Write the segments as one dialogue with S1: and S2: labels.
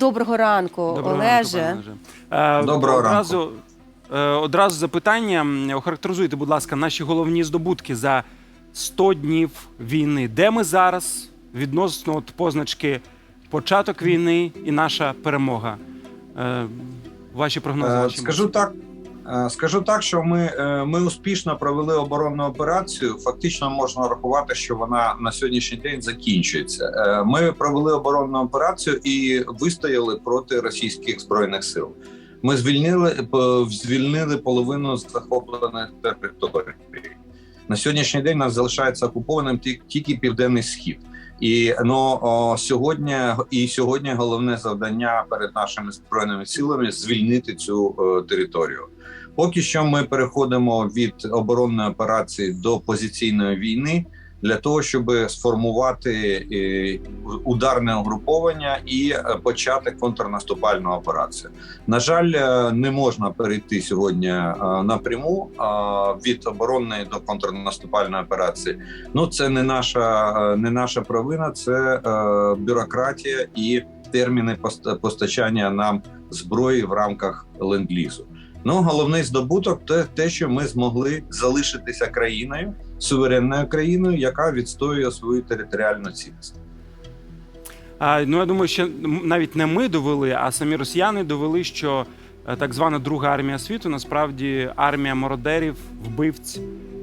S1: Доброго ранку,
S2: Доброго
S1: Олеже.
S2: ранку, пане Олеже. Е,
S3: Доброго
S2: одразу, е, одразу запитання. Охарактеризуйте, будь ласка, наші головні здобутки за 100 днів війни. Де ми зараз відносно от позначки початок війни і наша перемога? Е, Ваші прогнози.
S3: Е, Скажу так. Е, Скажу так, що ми, е, ми успішно провели оборонну операцію. Фактично можна рахувати, що вона на сьогоднішній день закінчується. Е, Ми провели оборонну операцію і вистояли проти російських збройних сил. Ми звільнили звільнили половину захоплених територій. На сьогоднішній день нас залишається окупованим ті- тільки південний схід. І ну о, сьогодні і сьогодні головне завдання перед нашими збройними силами звільнити цю е, територію. Поки що ми переходимо від оборонної операції до позиційної війни для того, щоб сформувати е, ударне угруповання і почати контрнаступальну операцію. На жаль, е, не можна перейти сьогодні е, напряму від оборонної до контрнаступальної операції. Ну це не наша не наша провина, це бюрократія і терміни пост- постачання нам зброї в рамках ленд-лізу. Ну головний здобуток то те, що ми змогли залишитися країною, суверенною країною, яка відстоює свою територіальну цілісність.
S2: А, ну я думаю, що навіть не ми довели, а самі росіяни довели, що е, так звана друга армія світу насправді армія мародерів, вбивць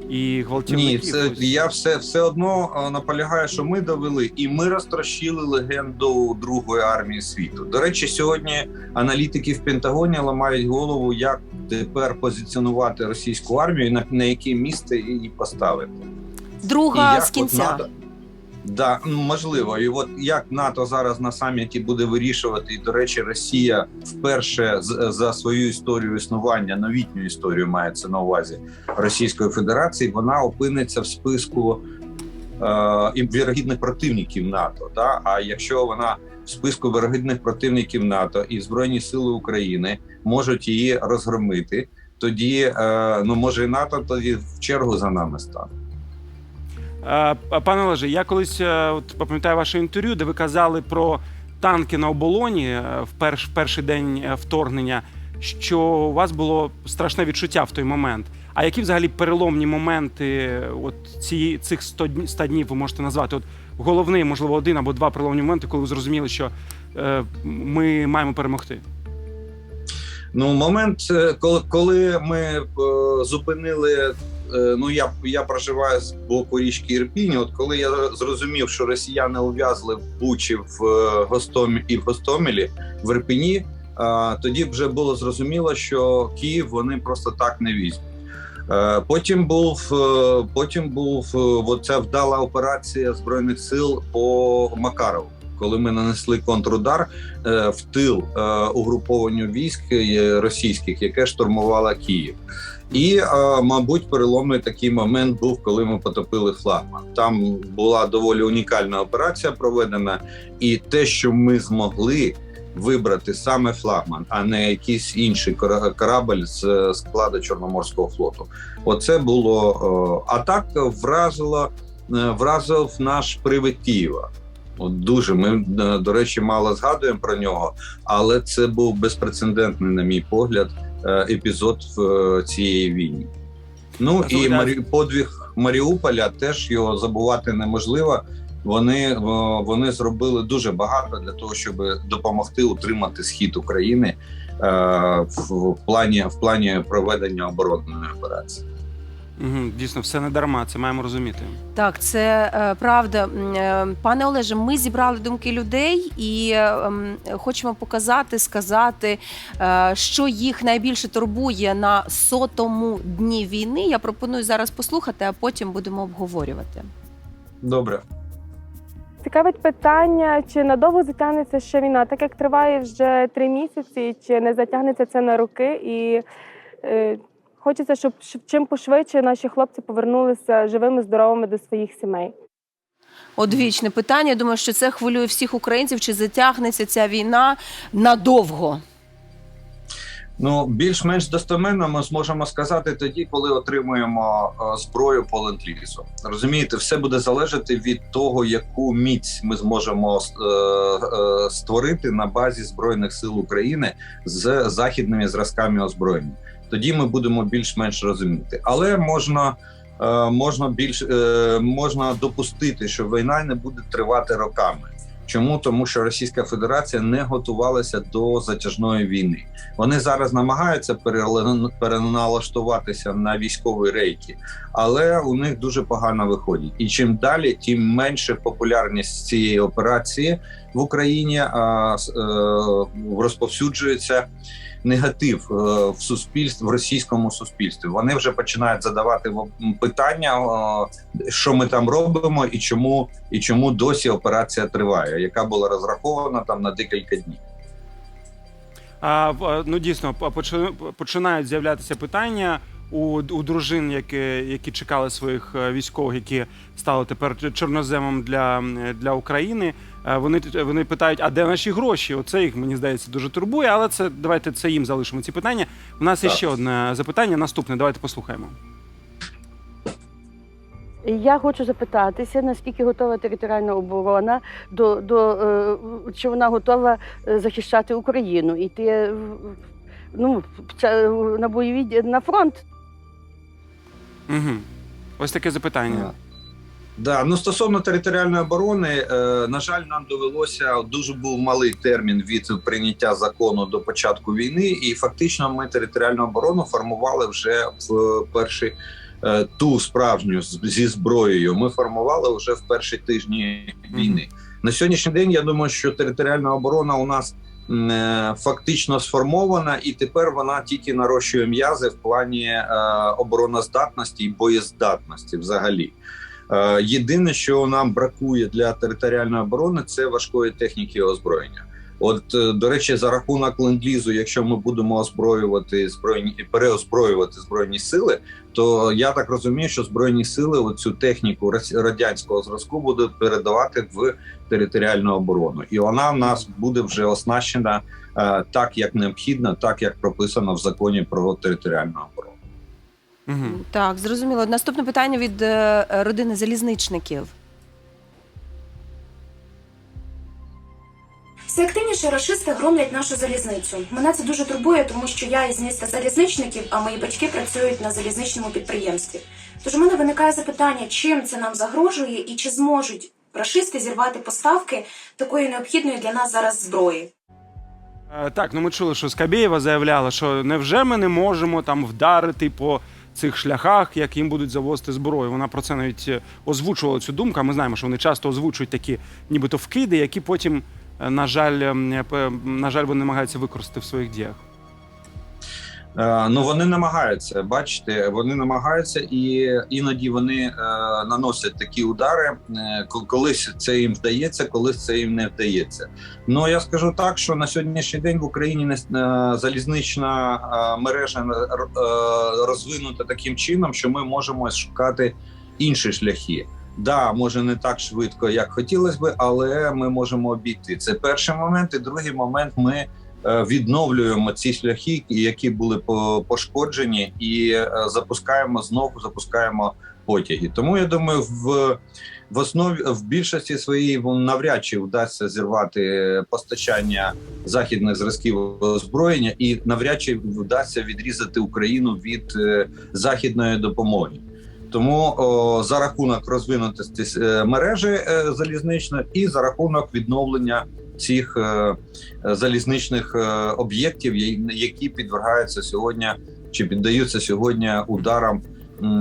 S2: і гвалтівників.
S3: Ні, це я все, все одно наполягаю, що ми довели, і ми розтрощили легенду Другої армії світу. До речі, сьогодні аналітики в Пентагоні ламають голову, як тепер позиціонувати російську армію, на, на яке місце її поставити.
S1: Друга
S3: як
S1: з
S3: от
S1: кінця.
S3: НАТО- Да, ну, можливо, і от як НАТО зараз на саміті буде вирішувати, і до речі, Росія вперше за свою історію існування, новітню історію мається на увазі Російської Федерації, вона опиниться в списку е, вірогідних противників НАТО. Да? А якщо вона в списку вірогідних противників НАТО і Збройні Сили України можуть її розгромити, тоді е, ну може і НАТО тоді в чергу за нами стане.
S2: Е, Пане Олеже, я колись е, от пам'ятаю ваше інтерв'ю, де ви казали про танки на оболоні е, в, перш, перший день вторгнення, що у вас було страшне відчуття в той момент. А які взагалі переломні моменти от ці, цих 100 днів, 100 днів ви можете назвати? От головний, можливо, один або два переломні моменти, коли ви зрозуміли, що е, ми маємо перемогти.
S3: Ну, момент, коли, коли ми е, зупинили. Е, Ну, я я проживаю з боку річки Ірпінь. От коли я зрозумів, що росіяни ув'язли в Бучі в е, Гостомі і в Гостомелі в Ірпіні, е, тоді вже було зрозуміло, що Київ вони просто так не візьмуть. Потім був потім був оця вдала операція збройних сил по Макарову, коли ми нанесли контрудар е, в тил е, угрупованню військ е, російських, яке штурмувало Київ. І, мабуть, переломний такий момент був, коли ми потопили флагман. Там була доволі унікальна операція проведена, і те, що ми змогли вибрати саме флагман, а не якийсь інший кора- корабль з складу Чорноморського флоту. Оце було а так вразило вразив наш привид Києва. Дуже ми е, до речі мало згадуємо про нього, але це був безпрецедентний, на мій погляд, е, епізод в е, цієї війні. Ну і Марі... подвиг Маріуполя теж його забувати неможливо. Вони, вони зробили дуже багато для того, щоб допомогти утримати схід України в плані в плані проведення оборонної операції.
S2: Угу, дійсно, все не дарма, це маємо розуміти.
S1: Так, це е, правда. М, е, Пане Олеже, ми зібрали думки людей і е, м, хочемо показати, сказати, е, що їх найбільше турбує на сотому дні війни. Я пропоную зараз послухати, а потім будемо обговорювати.
S3: Добре.
S4: Цікавить питання, чи надовго затягнеться ще війна, так як триває вже три місяці, чи не затягнеться це на роки? І е, хочеться, щоб, чим пошвидше наші хлопці повернулися живими, здоровими до своїх сімей.
S1: Одвічне питання. Думаю, що це хвилює всіх українців. Чи затягнеться ця війна надовго?
S3: Ну, більш-менш достеменно ми зможемо сказати тоді, коли отримуємо е, зброю по ленд-лізу. Розумієте, все буде залежати від того, яку міць ми зможемо е, е, створити на базі збройних сил України з західними зразками озброєння. Тоді ми будемо більш-менш розуміти, але можна. Можна більш можна допустити, що війна не буде тривати роками. Чому тому, що Російська Федерація не готувалася до затяжної війни? Вони зараз намагаються переналаштуватися на військові рейки, але у них дуже погано виходить. І чим далі, тим менше популярність цієї операції в Україні а, е, розповсюджується негатив е, в суспільстві в російському суспільстві. Вони вже починають задавати питання, е, що ми там робимо, і чому і чому досі операція триває, яка була розрахована там на декілька днів.
S2: А, ну дійсно по- почи- починають з'являтися питання у, у дружин, які, які чекали своїх е, військових, які стали тепер чорноземом для, для України. Е, Вони вони питають, а де наші гроші? Оце їх мені здається дуже турбує. Але це давайте це їм залишимо ці питання. У нас є
S3: Так.
S2: ще одне запитання. Наступне. Давайте послухаємо.
S5: Я хочу запитатися, наскільки готова територіальна оборона до, до е, чи вона готова е, захищати Україну, іти е, ну, на бойові на фронт.
S2: Угу. Ось таке запитання.
S3: Да, ну стосовно територіальної оборони, е, на жаль, нам довелося дуже був малий термін від прийняття закону до початку війни, і фактично ми територіальну оборону формували вже в перші е, ту справжню зі зброєю. Ми формували вже в перші тижні війни. На сьогоднішній день я думаю, що територіальна оборона у нас е, фактично сформована, і тепер вона тільки нарощує м'язи в плані е, обороноздатності і боєздатності взагалі. Е, Єдине, що нам бракує для територіальної оборони, це важкої техніки озброєння. От, е, до речі, за рахунок ленд-лізу, якщо ми будемо озброювати збройні переозброювати збройні сили, то я так розумію, що збройні сили оцю техніку радянського зразку будуть передавати в територіальну оборону, і вона в нас буде вже оснащена е, так, як необхідно, так як прописано в законі про територіальну оборону.
S2: Угу.
S1: Так, зрозуміло. Наступне питання від е, родини залізничників.
S6: Все активніше рашисти громлять нашу залізницю. Мене це дуже турбує, тому що я із міста залізничників, а мої батьки працюють на залізничному підприємстві. Тож у мене виникає запитання, чим це нам загрожує і чи зможуть рашисти зірвати поставки такої необхідної для нас зараз зброї.
S2: Е, Так, ну ми чули, що Скабєєва заявляла, що невже ми не можемо там вдарити по цих шляхах, як їм будуть завозити зброю. Вона про це навіть е, озвучувала цю думку. Ми знаємо, що вони часто озвучують такі, нібито вкиди, які потім, е, на жаль, ем, е, на жаль, вони намагаються використати в своїх діях.
S3: Е, Ну вони намагаються, бачите, вони намагаються, і іноді вони е, наносять такі удари. Е, колись це їм вдається, колись це їм не вдається. Ну я скажу так, що на сьогоднішній день в Україні залізнична мережа розвинута таким чином, що ми можемо шукати інші шляхи. Да, може не так швидко, як хотілося би, але ми можемо обійти. Це перший момент. І другий момент ми відновлюємо ці шляхи, які були пошкоджені, і е, запускаємо знову запускаємо потяги. Тому я думаю, в, в основі в більшості своїй навряд чи вдасться зірвати постачання західних зразків озброєння, і навряд чи вдасться відрізати Україну від е, західної допомоги. Тому о, за рахунок розвинутості е, мережі е, залізничної і за рахунок відновлення цих е, залізничних е, об'єктів, які підвергаються сьогодні чи піддаються сьогодні ударам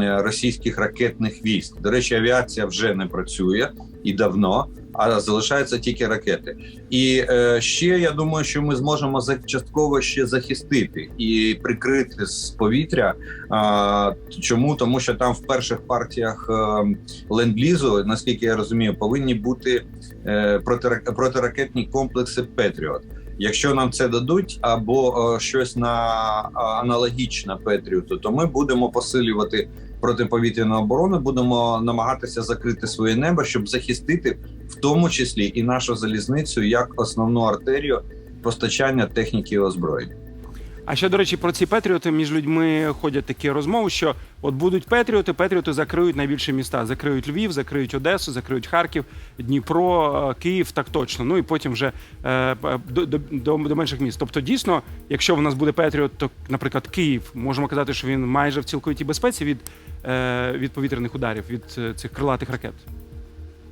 S3: російських ракетних військ. До речі, авіація вже не працює і давно, а залишаються тільки ракети. І е, ще я думаю, що ми зможемо частково ще захистити і прикрити з повітря. А, чому тому, що там в перших партіях е, ленд-лізу, наскільки я розумію, повинні бути е, протира- протиракетні комплекси Петріот. Якщо нам це дадуть або е, щось на аналогічне Петріоту, то ми будемо посилювати протиповітряну оборону, будемо намагатися закрити своє небо, щоб захистити в тому числі і нашу залізницю як основну артерію постачання техніки і озброєння.
S2: А ще, до речі, про ці Петріоти між людьми ходять такі розмови, що от будуть Петріоти, Петріоти закриють найбільші міста. Закриють Львів, закриють Одесу, закриють Харків, Дніпро, е, Київ, так точно. Ну і потім вже е, до, до, до, до менших міст. Тобто, дійсно, якщо в нас буде Петріот, то, наприклад, Київ, можемо казати, що він майже в цілковитій безпеці від, е, від повітряних ударів, від е, цих крилатих ракет.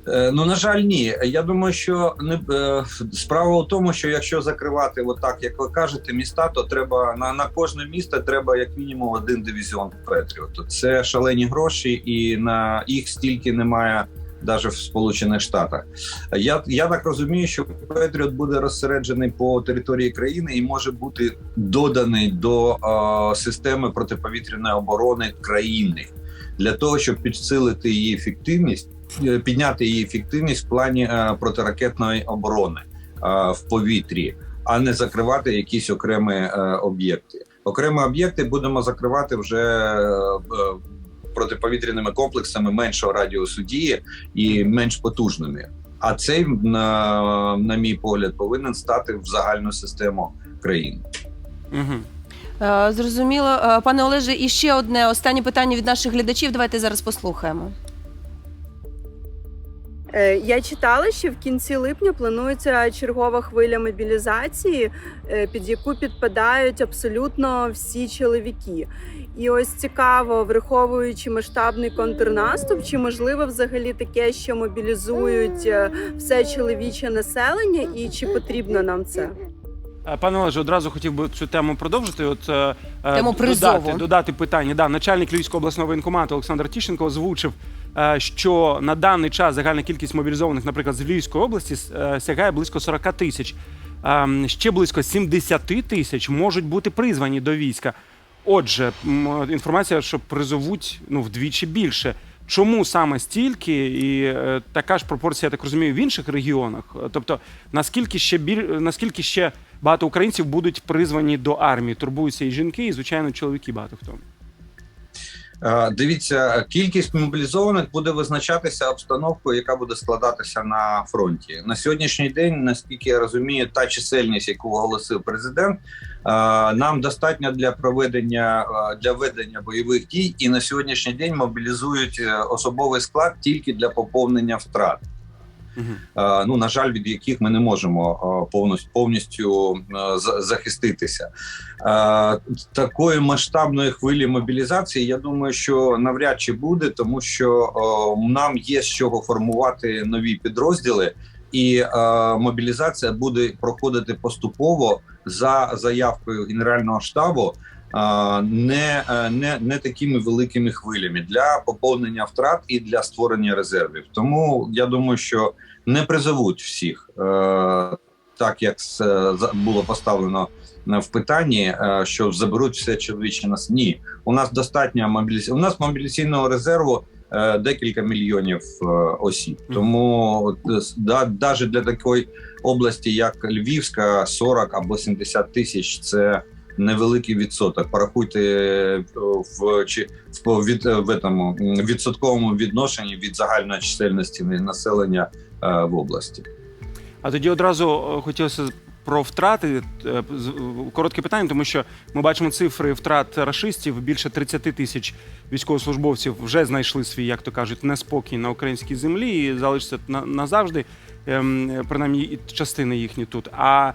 S3: Е, Ну на жаль, ні. Я думаю, що не е, справа у тому, що якщо закривати, отак, як ви кажете, міста, то треба на, на кожне місто треба як мінімум один дивізіон Петріоту. Це шалені гроші, і на їх стільки немає. Навіть в Сполучених Штатах я я так розумію, що Петріот буде розсереджений по території країни і може бути доданий до е, системи протиповітряної оборони країни для того, щоб підсилити її ефективність підняти її ефективність в плані е, протиракетної оборони е, в повітрі, а не закривати якісь окремі е, об'єкти. Окремі об'єкти будемо закривати вже е, е, протиповітряними комплексами меншого радіусу дії і менш потужними. А цей, на, на мій погляд, повинен стати в загальну систему країни.
S2: Угу.
S1: Е, Зрозуміло, Е, пане Олеже, і ще одне останнє питання від наших глядачів. Давайте зараз послухаємо.
S7: Е, Я читала, що в кінці липня планується чергова хвиля мобілізації, е, під яку підпадають абсолютно всі чоловіки. І ось цікаво, враховуючи масштабний контрнаступ, чи можливо взагалі таке, що мобілізують е, все чоловіче населення, і чи потрібно нам це?
S2: Пане Олеже, одразу хотів би цю тему продовжити. От
S1: Тему призову.
S2: додати, додати питання. Да, начальник Львівського обласного воєнкомату Олександр Тіщенко озвучив, що на даний час загальна кількість мобілізованих, наприклад, з Львівської області е, сягає близько 40 тисяч. Ем, Ще близько 70 тисяч можуть бути призвані до війська. Отже, інформація, що призовуть ну вдвічі більше. Чому саме стільки, і е, така ж пропорція, я так розумію, в інших регіонах? Е, Тобто, наскільки ще біль, наскільки ще багато українців будуть призвані до армії? Турбуються і жінки, і звичайно, чоловіки багато хто.
S3: Е, Дивіться, кількість мобілізованих буде визначатися обстановкою, яка буде складатися на фронті на сьогоднішній день. Наскільки я розумію, та чисельність, яку оголосив президент, е, нам достатньо для проведення е, для ведення бойових дій, і на сьогоднішній день мобілізують особовий склад тільки для поповнення втрат. Е, ну на жаль, від яких ми не можемо е, повністю повністю е, захиститися. Такої масштабної хвилі мобілізації, я думаю, що навряд чи буде, тому що нам є з чого формувати нові підрозділи. І мобілізація буде проходити поступово за заявкою Генерального штабу, не, е, не, не такими великими хвилями для поповнення втрат і для створення резервів. Тому я думаю, що не призовуть всіх, е, так як було поставлено е, в питанні, що заберуть все чоловіче нас. Ні, у нас достатньо мобілізації. У нас мобілізаційного резерву декілька мільйонів осіб. Тому навіть для такої області, як Львівська, 40 або 70 тисяч це. Невеликий відсоток. Порахуйте е, в чи в від в этому, відсотковому відношенні від загальної чисельності населення е, в області.
S2: А тоді одразу е, хотілося про втрати. е, Коротке питання, тому що ми бачимо цифри втрат рашистів. Більше 30 тисяч військовослужбовців вже знайшли свій, як то кажуть, неспокій на українській землі і залишаться на- назавжди, ем, принаймні частини їхні тут. А е,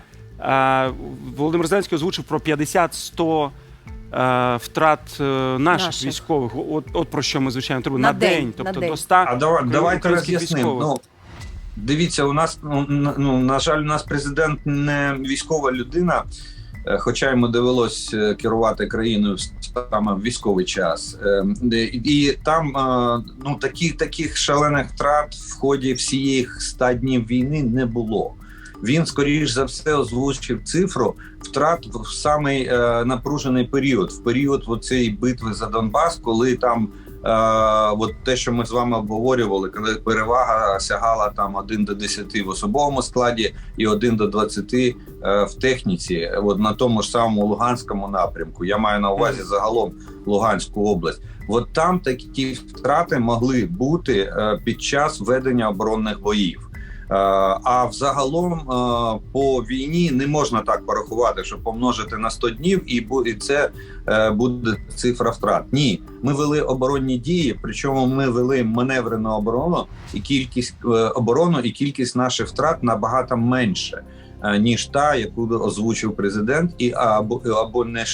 S2: Володимир Зеленський озвучив про 50-100 е, втрат е, наших,
S1: Наших.
S2: військових. От, от про що ми звичайно треба
S1: На
S2: на,
S1: день,
S2: день, тобто
S1: на день.
S2: до 100
S3: А давай, давайте роз'яснимо. Ну, дивіться, у нас ну, ну, на жаль, у нас президент не військова людина, е, хоча йому довелось е, керувати країною саме в військовий час. Е, І там е, ну таких таких шалених втрат в ході всіх 100 днів війни не було. Він скоріш за все озвучив цифру втрат в самий е, напружений період, в період цієї битви за Донбас, коли там Е, от те, що ми з вами обговорювали, коли перевага сягала там 1 до 10 в особовому складі і 1 до 20 е, в техніці, от на тому ж самому Луганському напрямку. Я маю на увазі загалом Луганську область. От там такі втрати могли бути е, під час ведення оборонних боїв. А взагалом е, по війні не можна так порахувати, що помножити на 100 днів, і це е, буде цифра втрат. Ні, ми вели оборонні дії, причому ми вели маневрену оборону, і кількість е, оборону, і кількість наших втрат набагато менше. е, Ніж та, яку озвучив президент, і або або не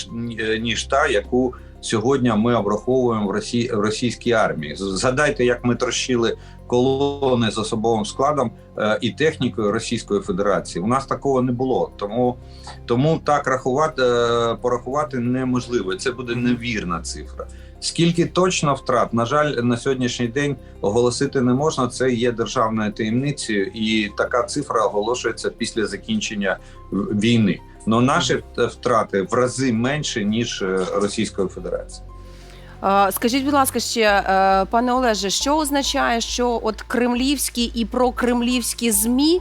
S3: ніж та, яку сьогодні ми обраховуємо в Росії в російській армії. Згадайте, як ми трощили колони з особовим складом е, і технікою Російської Федерації. У нас такого не було, тому тому так рахувати е, порахувати неможливо. Це буде невірна цифра. Скільки точно втрат, на жаль, на сьогоднішній день оголосити не можна. Це є державною таємницею, і така цифра оголошується після закінчення війни. Но наші втрати в рази менше ніж е, Російської Федерації.
S1: Е, Скажіть, будь ласка, ще е, пане Олеже, що означає, що от кремлівські і прокремлівські змі е,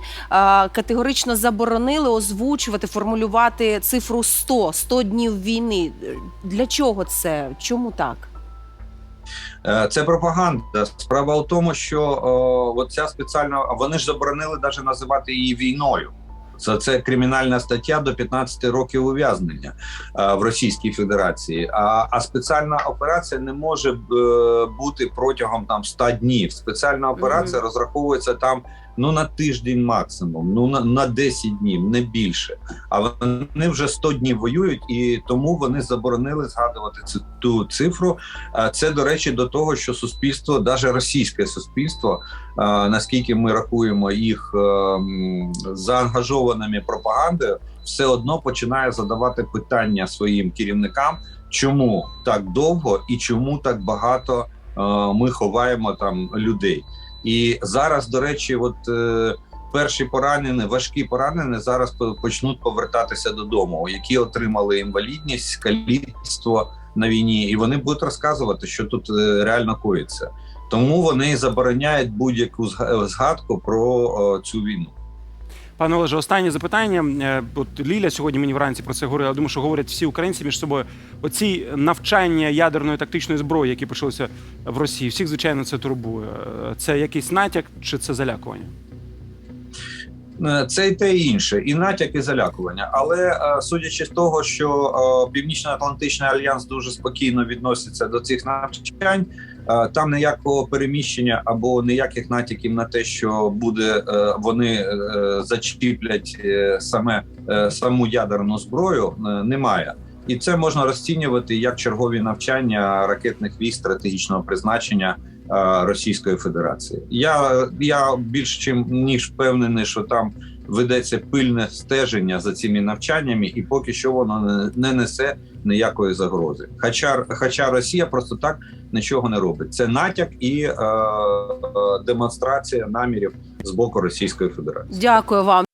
S1: категорично заборонили озвучувати, формулювати цифру 100, 100 днів війни? Для чого це? Чому так?
S3: Е, Це пропаганда. Справа в тому, що о, ця спеціальна вони ж заборонили навіть називати її війною. Це, це кримінальна стаття до 15 років ув'язнення е, в Російській Федерації. А, а спеціальна операція не може е, бути протягом там 100 днів. Спеціальна операція розраховується там ну на тиждень максимум, ну на, на 10 днів, не більше. А вони вже 100 днів воюють, і тому вони заборонили згадувати цю ту цифру. Це до речі до того, що суспільство, навіть російське суспільство, наскільки ми рахуємо їх е, заангажованими пропагандою, все одно починає задавати питання своїм керівникам, чому так довго і чому так багато е, ми ховаємо там людей. І зараз, до речі, от е, перші поранені, важкі поранені зараз почнуть повертатися додому, які отримали інвалідність, каліцтво на війні, і вони будуть розказувати, що тут е, реально коїться. Тому вони забороняють будь-яку згадку про цю війну.
S2: Пане Олеже, останнє запитання. Е, От Ліля сьогодні мені вранці про це говорила. Я думаю, що говорять всі українці між собою. Оці навчання ядерної тактичної зброї, які почалися в Росії, всіх звичайно це турбує. Це якийсь натяк чи це залякування?
S3: Е, Це і те і інше, і натяк, і залякування. Але е, судячи з того, що Північно-Атлантичний альянс дуже спокійно відноситься до цих навчань, там ніякого переміщення або ніяких натяків на те, що буде е, вони е, зачіплять е, саме е, саму ядерну зброю, е, немає. І це можна розцінювати як чергові навчання ракетних військ стратегічного призначення е, Російської Федерації. Я, я більш чим ніж впевнений, що там ведеться пильне стеження за цими навчаннями, і поки що воно не, не несе ніякої загрози. Хоча, хоча Росія просто так нічого не робить. Це натяк і е, е, демонстрація намірів з боку Російської Федерації.
S1: Дякую вам.